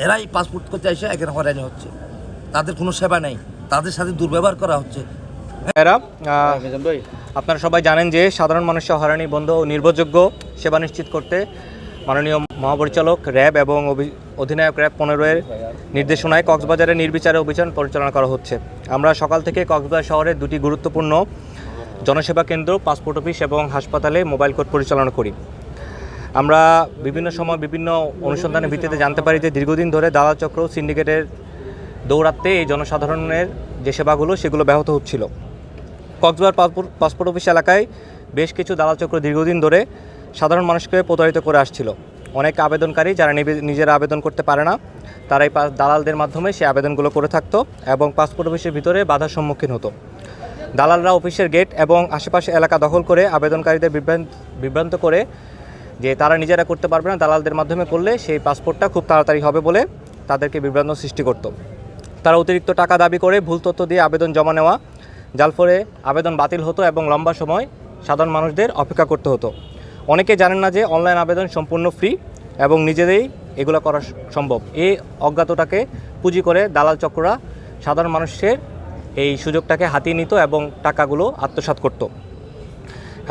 এরাই পাসপোর্ট করতে এসে এখানে হয়রানি হচ্ছে। তাদের কোনো সেবা নেই। তাদের সাথে দুর্ব্যবহার করা হচ্ছে। এরা আপনারা সবাই জানেন যে সাধারণ মানুষের হয়রানি বন্ধ ও নির্ভরযোগ্য সেবা নিশ্চিত করতে মাননীয় মহাপরিচালক র্যাব এবং অভি- অধিনায়ক র্যাব পনেরোয়ের নির্দেশনায় কক্সবাজারে নির্বিচারে অভিযান পরিচালনা করা হচ্ছে। আমরা সকাল থেকে কক্সবাজার শহরের দুটি গুরুত্বপূর্ণ জনসেবা কেন্দ্র পাসপোর্ট অফিস এবং হাসপাতালে মোবাইল কোর্ট পরিচালনা করি। আমরা বিভিন্ন সময় বিভিন্ন অনুসন্ধানের ভিত্তিতে জানতে পারি যে দীর্ঘদিন ধরে দালাল চক্র সিন্ডিকেটের দৌড়াতে এই জনসাধারণের যে সেবাগুলো, সেগুলো ব্যাহত হচ্ছিল। কক্সবাজার পাসপোর্ট অফিস এলাকায় বেশ কিছু দালাল চক্র দীর্ঘদিন ধরে সাধারণ মানুষকে প্রতারিত করে আসছিল। অনেক আবেদনকারী যারা নিজেরা আবেদন করতে পারে না তারা এই দালালদের মাধ্যমে সেই আবেদনগুলো করে থাকতো এবং পাসপোর্ট অফিসের ভিতরে বাধার সম্মুখীন হতো। দালালরা অফিসের গেট এবং আশেপাশে এলাকা দখল করে আবেদনকারীদের বিভ্রান্ত করে যে তারা নিজেরা করতে পারবে না, দালালদের মাধ্যমে করলে সেই পাসপোর্টটা খুব তাড়াতাড়ি হবে বলে তাদেরকে বিভ্রান্ত সৃষ্টি করতো। তারা অতিরিক্ত টাকা দাবি করে ভুল তথ্য দিয়ে আবেদন জমা নেওয়া, যার ফলে আবেদন বাতিল হতো এবং লম্বা সময় সাধারণ মানুষদের অপেক্ষা করতে হতো। অনেকে জানেন না যে অনলাইন আবেদন সম্পূর্ণ ফ্রি এবং নিজেদেরই এগুলো করা সম্ভব। এই অজ্ঞাতটাকে পুঁজি করে দালাল চক্ররা সাধারণ মানুষের এই সুযোগটাকে হাতিয়ে নিত এবং টাকাগুলো আত্মসাৎ করতো।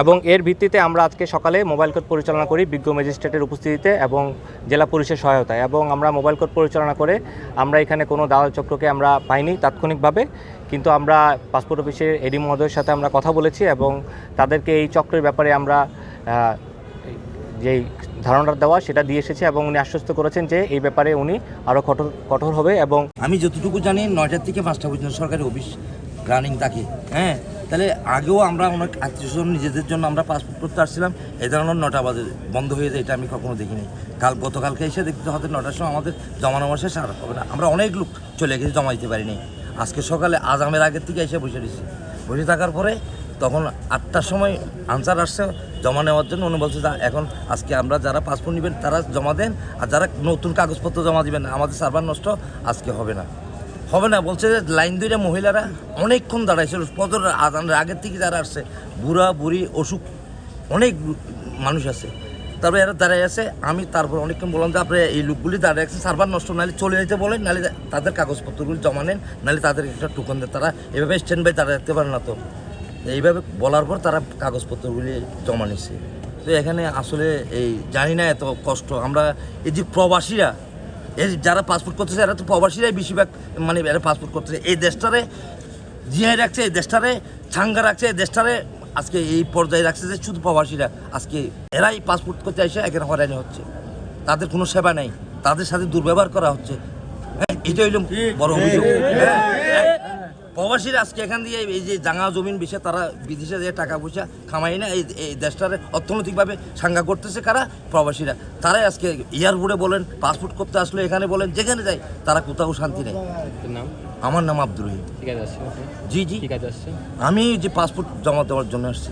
এবং এর ভিত্তিতে আমরা আজকে সকালে মোবাইল কোর্ট পরিচালনা করি বিজ্ঞ ম্যাজিস্ট্রেটের উপস্থিতিতে এবং জেলা পুলিশের সহায়তায় এবং আমরা মোবাইল কোর্ট পরিচালনা করে আমরা এখানে কোনো দালাল চক্রকে আমরা পাইনি তাৎক্ষণিকভাবে, কিন্তু আমরা পাসপোর্ট অফিসের এডি মহোদয়ের সাথে আমরা কথা বলেছি এবং তাদেরকে এই চক্রের ব্যাপারে আমরা যেই ধারণাটা দেওয়া সেটা দিয়ে এসেছে এবং উনি আশ্বস্ত করেছেন যে এই ব্যাপারে উনি আরও কঠোর কঠোর হবে এবং আমি যতটুকু জানি নয়টার থেকে পাঁচটা পর্যন্ত সরকারি অফিস রানিং থাকে। হ্যাঁ? তাহলে আগেও আমরা অনেক আত্মীয় স্বজন নিজেদের জন্য আমরা পাসপোর্ট করতে আসছিলাম। এই ধরনের নটা বাজে বন্ধ হয়ে যায় এটা আমি কখনো দেখিনি। কাল গতকালকে এসে দেখতে হয়তো নটার সময় আমাদের জমানো মাসে সার হবে না। আমরা অনেক লোক চলে গেছি জমা দিতে পারিনি। আজকে সকালে আজামের আগের থেকে এসে বসে দিয়েছি বসে থাকার পরে তখন আটটার সময় আনসার আসছে জমা নেওয়ার জন্য। উনি বলছে "যা, এখন আজকে আমরা যারা পাসপোর্ট নেবেন তারা জমা দেন। আর যারা নতুন কাগজপত্র জমা দিবেন আমাদের সার্ভার নষ্ট আজকে হবে না। হবে না, বলছে যে লাইন দুইটা মহিলারা অনেকক্ষণ দাঁড়াইছিল, পদর আদানের আগের থেকে যারা আসছে, বুড়া, বুড়ি, অসুখ, অনেক মানুষ আছে। তারপরে এরা দাঁড়াই আছে, আমি তারপর অনেকক্ষণ বললাম যে, আপনি এই লোকগুলি দাঁড়িয়ে আছে, সার্ভার নষ্ট, নাহলে চলে যেতে বলেন, নাহলে তাদের কাগজপত্রগুলি জমা নেন, নাহলে তাদের একটা টোকন দেন। তারা এভাবে স্ট্যান্ড বাই দাঁড়াতে থাকতে পারে না তো। এইভাবে বলার পর তারা কাগজপত্রগুলি জমা নিচ্ছে তো এখানে আসলে এই জানি না এত কষ্ট। আমরা এই যে প্রবাসীরা এই যারা পাসপোর্ট করতেছে এরা তো প্রবাসীরাই বেশিরভাগ মানে এরা পাসপোর্ট করতেছে। এই দেশটারে জিয়াই রাখছে এই দেশটারে ছাঙ্গা রাখছে এই দেশটারে আজকে এই পর্যায়ে রাখছে যে শুধু প্রবাসীরা। আজকে এরাই পাসপোর্ট করতে এসে এখানে হয়রানি হচ্ছে। তাদের কোনো সেবা নাই তাদের সাথে দুর্ব্যবহার করা হচ্ছে। হ্যাঁ এটা হইল বড় অভিযোগ। হ্যাঁ। প্রবাসীরা আজকে এখান দিয়ে এই যে জাঙা জমিন বিষে তারা বিদেশে যে টাকা পয়সা খামাই না এই এই দেশটার অর্থনৈতিকভাবে সাঙ্গা করতেছে কারা? প্রবাসীরা। তারাই আজকে এয়ারপোর্টে বলেন পাসপোর্ট করতে আসলে এখানে বলেন যেখানে যায় তারা কোথাও শান্তি নেই। আমার নাম আব্দুর রহিম। ঠিক আছে জি জি। ঠিক আছে আমি যে পাসপোর্ট জমা দেওয়ার জন্য আসছি।